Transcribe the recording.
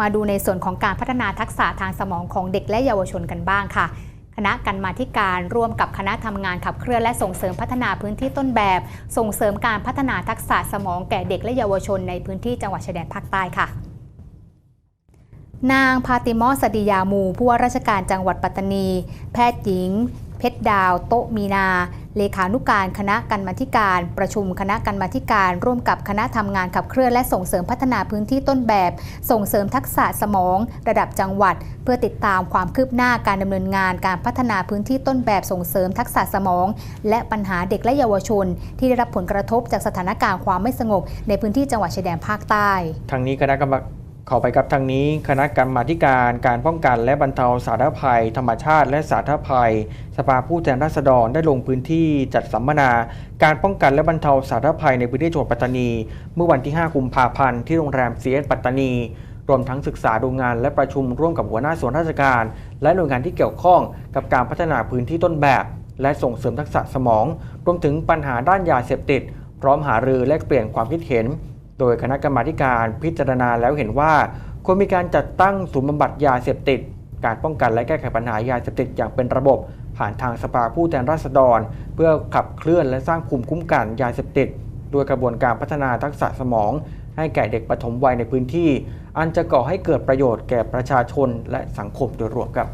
มาดูในส่วนของการพัฒนาทักษะทางสมองของเด็กและเยาวชนกันบ้างค่ะ คณะกรรมาธิการร่วมกับคณะทำงานขับเคลื่อนและส่งเสริมพัฒนาพื้นที่ต้นแบบ ส่งเสริมการพัฒนาทักษะสมองแก่เด็กและเยาวชนในพื้นที่จังหวัดชายแดนภาคใต้ค่ะนางพาติมอสดิยามู ผู้ว่าราชการจังหวัดปัตตานี แพทย์หญิง เพชรดาว โตมีนา เลขานุการคณะกรรมาธิการ ประชุมคณะกรรมาธิการ ร่วมกับคณะทำงานขับเคลื่อนและส่งเสริมพัฒนาพื้นที่ต้นแบบ ส่งเสริมทักษะสมอง ระดับจังหวัด เพื่อติดตามความคืบหน้าการดำเนินงานการพัฒนาพื้นที่ต้นแบบส่งเสริมทักษะสมอง และปัญหาเด็กและเยาวชน ที่ได้รับผลกระทบจากสถานการณ์ความไม่สงบ ในพื้นที่จังหวัดชายแดนภาคใต้ทางนี้คณะกรรม ขอไปครับทางนี้คณะกรรมาการการป้องกันและบรรเทาสาธารณภัย ธรรมชาติและสาธารณภัย สภาผู้แทนราษฎรได้ลงพื้นที่จัดสัมมนา การป้องกันและบรรเทาสาธารณภัยในพื้นที่จังหวัดปัตตานี เมื่อวันที่ 5 กุมภาพันธ์ที่โรงแรม CS ปัตตานี รวมทั้งศึกษาดูงานและประชุมร่วมกับหัวหน้าส่วนราชการ และหน่วยงานที่เกี่ยวข้องกับการพัฒนาพื้นที่ต้นแบบ และส่งเสริมทักษะสมอง รวมถึงปัญหาด้านยาเสพติด พร้อมหารือและเปลี่ยนความคิดเห็น โดยคณะกรรมาการพิจารณาแล้วเห็นว่าควรมีการจัดตั้งศูนย์บำบัดยาเสพติด การป้องกันและแก้ไขปัญหายาเสพติดอย่างเป็นระบบ ผ่านทางสภาผู้แทนราษฎร เพื่อขับเคลื่อนและสร้างภูมิคุ้มกันยาเสพติดด้วยกระบวนการพัฒนาทักษะสมอง ให้แก่เด็กปฐมวัยในพื้นที่ อันจะก่อให้เกิดประโยชน์แก่ประชาชนและสังคมโดยรวมครับ